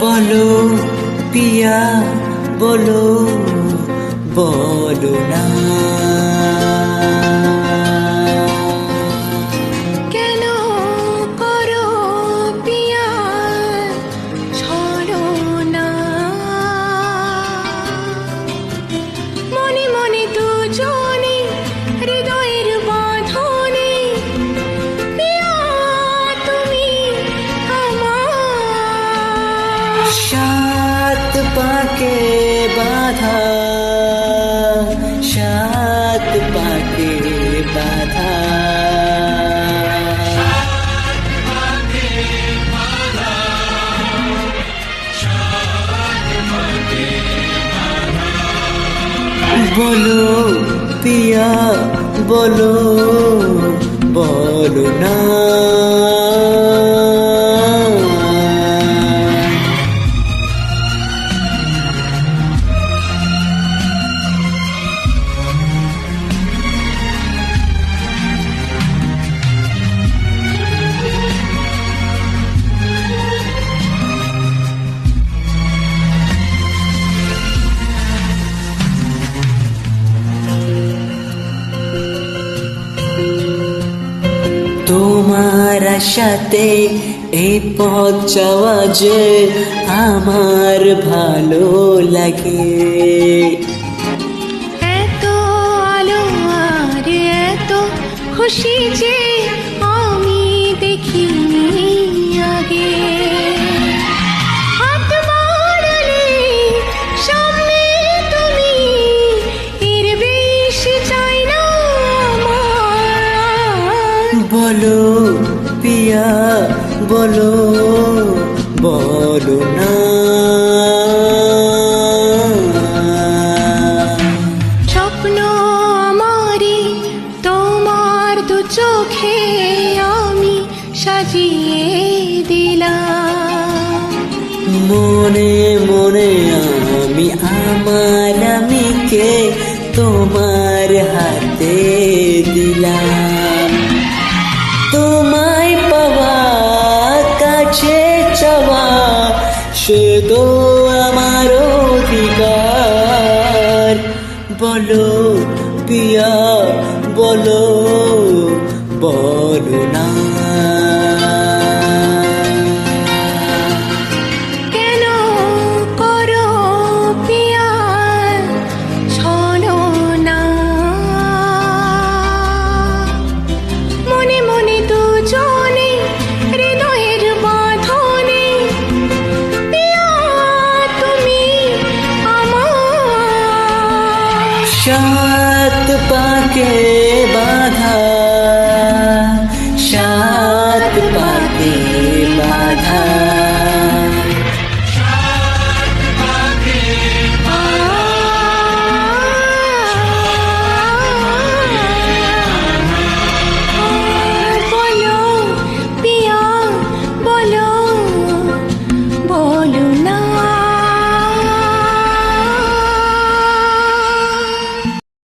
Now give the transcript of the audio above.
বলো পিয়া বলো বলো না। পাকে বাধা সাত পাকে বাধা। বলো পিয়া বলো বলো না। তোমার সাথে এই পথ যাওয়া যে আমার ভালো লাগে। এত আলো আর এত খুশি যে বলো পিয়া বলো বলো না। স্বপ্ন আমারই তোমার দু চোখে আমি সাজিয়ে দিলাম। মনে মনে আমি আমার আমিকে তোমার হাতে দিলাম। চাওয়া সে তো আমার অধিকার। বলো পিয়া বলো বলো না। আমার সাত পাকে